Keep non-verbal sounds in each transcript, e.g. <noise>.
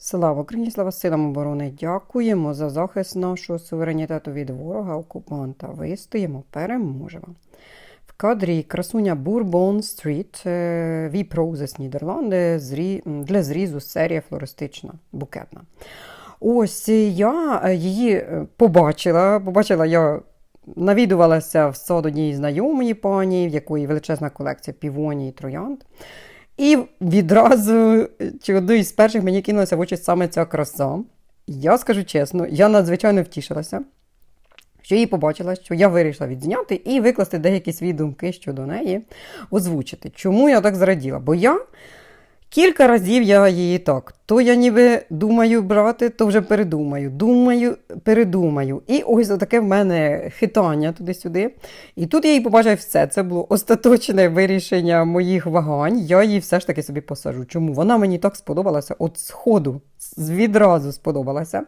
Слава Україні, слава силам оборони! Дякуємо за захист нашого суверенітету від ворога, окупанта. Вистоїмо, переможемо. В кадрі красуня Bourbon Street Віп Roses Нідерланди для зрізу серія флористична, букетна. Ось я е, її е, побачила. Побачила я. Навідувалася в сад однієї знайомої пані, в якої величезна колекція півоній і троянд. І відразу, чи одну з перших мені кинулася в очі саме ця краса. Я скажу чесно, я надзвичайно втішилася, що її побачила, що я вирішила відзняти і викласти деякі свої думки щодо неї, озвучити. Чому я так зраділа? Бо я кілька разів я її так. То я ніби думаю брати, то вже передумаю. Думаю, передумаю. І ось таке в мене хитання туди-сюди. І тут я її побачила все. Це було остаточне вирішення моїх вагань. Я її все ж таки собі посажу. Чому? Вона мені так сподобалася, от з ходу, з- відразу сподобалася.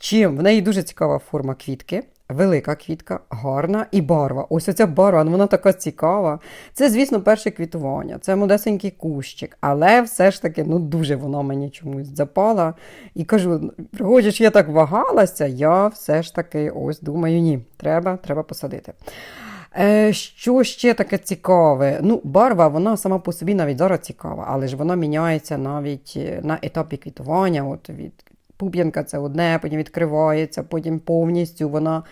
Чим? В неї дуже цікава форма квітки. Велика квітка, гарна і барва. Ось оця барва, ну, вона така цікава. Це, звісно, перше квітування, це модесенький кущик, але все ж таки ну, дуже вона мені чомусь запала. І кажу, приходячи, я так вагалася, я все ж таки ось думаю, ні, треба, треба посадити. Е, що ще таке цікаве? Ну, барва, вона сама по собі навіть зараз цікава, але ж вона міняється навіть е, на етапі квітування. От від пуп'янка це одне, потім відкривається, потім повністю вона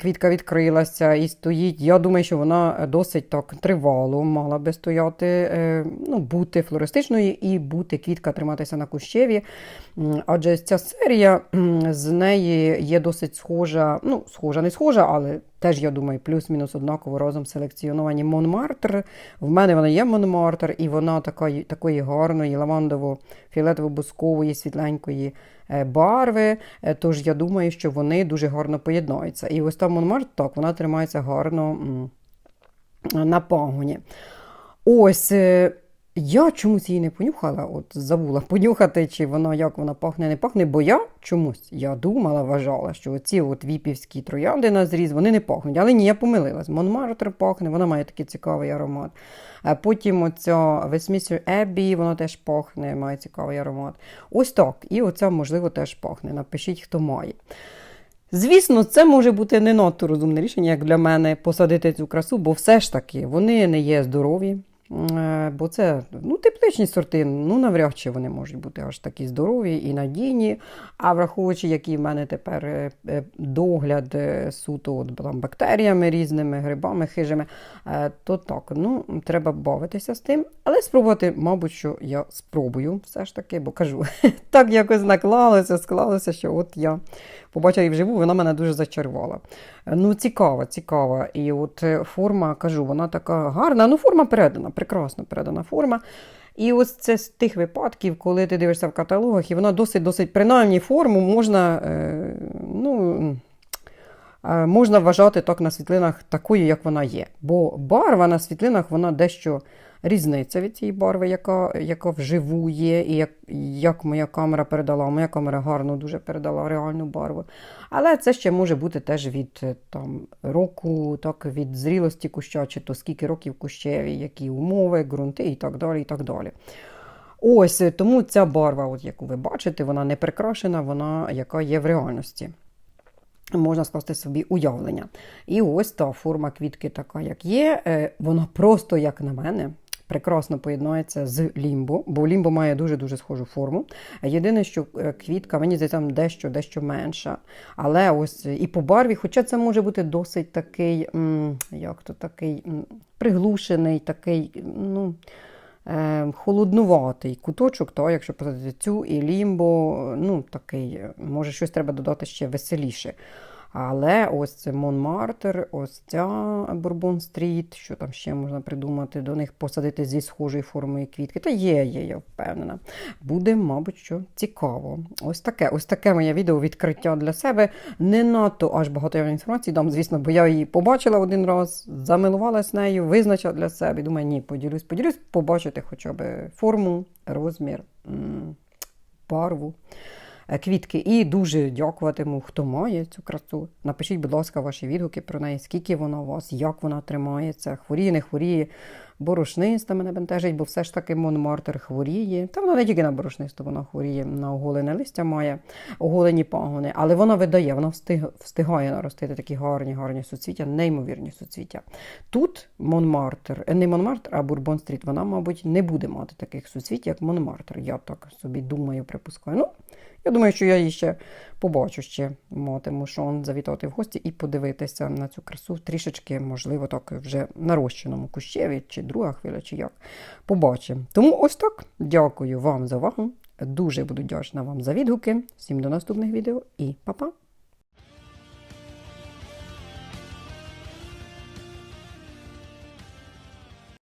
квітка відкрилася і стоїть. Я думаю, що вона досить так тривало мала би стояти, е, ну, бути флористичною і бути квітка триматися на кущеві. Адже ця серія з неї є досить схожа, ну, схожа, не схожа, але теж, я думаю, плюс-мінус однаково разом селекціоновані Монмартр. В мене вона є Монмартр, і вона така, такої гарної, лавандово-фіолетово-бускової, світленької е, барви. Е, Тож я думаю, що вони дуже гарно поєднаються. І ось та Монмартр, так, вона тримається гарно на пагоні. Ось. Е, Я чомусь її не понюхала, от забула понюхати, чи вона як вона пахне, не пахне, бо я чомусь я думала, вважала, що оці от віпівські троянди на зріз, вони не пахнуть. Але ні, я помилилась. Монмартр пахне, вона має такий цікавий аромат. А потім оця Вестмістер Еббі, вона теж пахне, має цікавий аромат. Ось так. І оця, можливо, теж пахне. Напишіть, хто має. Звісно, це може бути не надто розумне рішення, як для мене, посадити цю красу, бо все ж таки вони не є здорові. Е, Бо це ну, тепличні сорти, ну навряд чи вони можуть бути аж такі здорові і надійні. А враховуючи, який в мене тепер е, е, догляд суто от, там, бактеріями різними, грибами, хижими, то так, ну, треба бавитися з тим. Але спробувати, мабуть, що я спробую все ж таки, бо кажу, <laughs> так якось наклалося, склалося, що от я побачила її вживу, вона мене дуже зачарувала. Ну, цікава, цікава. І от форма, кажу, вона така гарна. Ну, форма передана, прекрасно передана форма. І ось це з тих випадків, коли ти дивишся в каталогах, і вона досить-досить, принаймні, форму можна, е, ну, е, можна вважати так на світлинах такою, як вона є. Бо барва на світлинах вона дещо різниця від цієї барви, яка, яка вживу є, і як, як моя камера передала. Моя камера гарно дуже передала реальну барву. Але це ще може бути теж від е, там, року, так, від зрілості куща, чи то скільки років кущеві, які умови, ґрунти і так далі. і так далі. Ось е, тому ця барва, от, яку ви бачите, вона не прикрашена, вона яка є в реальності. Можна скласти собі уявлення. І ось та форма квітки така, як є. Е, Вона просто, як на мене, прекрасно поєднується з лімбо, бо лімбо має дуже-дуже схожу форму. Єдине, що е, квітка, мені здається, там дещо, дещо менша. Але ось і по барві, хоча це може бути досить такий, як то такий приглушений, такий, ну. Е, холоднуватий куточок, то якщо цю і лімбо, ну такий, е, може щось треба додати ще веселіше. Але ось це Монмартер, ось ця Бурбон Стріт, що там ще можна придумати, до них посадити зі схожою формою квітки. Та є, є, я впевнена. Буде, мабуть, що цікаво. Ось таке ось таке моє відео відкриття для себе. Не надто аж багато інформації дам, звісно, бо я її побачила один раз, замилувалась нею, визначила для себе. Думаю, ні, поділюсь, поділюсь, побачити хоча б форму, розмір, барву квітки. І дуже дякуватиму, хто має цю красу. Напишіть, будь ласка, ваші відгуки про неї, скільки вона у вас, як вона тримається, хворіє, не хворіє. Борошниста мене бентежить, бо все ж таки Монмартр хворіє. Та вона не тільки на борошнисту, вона хворіє на оголене листя має, оголені пагони, але вона видає, вона встиг, встигає наростити такі гарні, гарні суцвіття, неймовірні суцвіття. Тут Монмартр, е, не Монмартр, а Бурбон Стріт, вона, мабуть, не буде мати таких суцвіття, як Монмартр. Я так собі думаю, припускаю. Ну, я думаю, що я її ще побачу ще матиму шанс завітати в гості і подивитися на цю красу трішечки, можливо, так вже нарощеному кущеві, чи друга хвиля, чи як. Побачимо. Тому ось так. Дякую вам за увагу. Дуже буду вдячна вам за відгуки. Всім до наступних відео і па-па!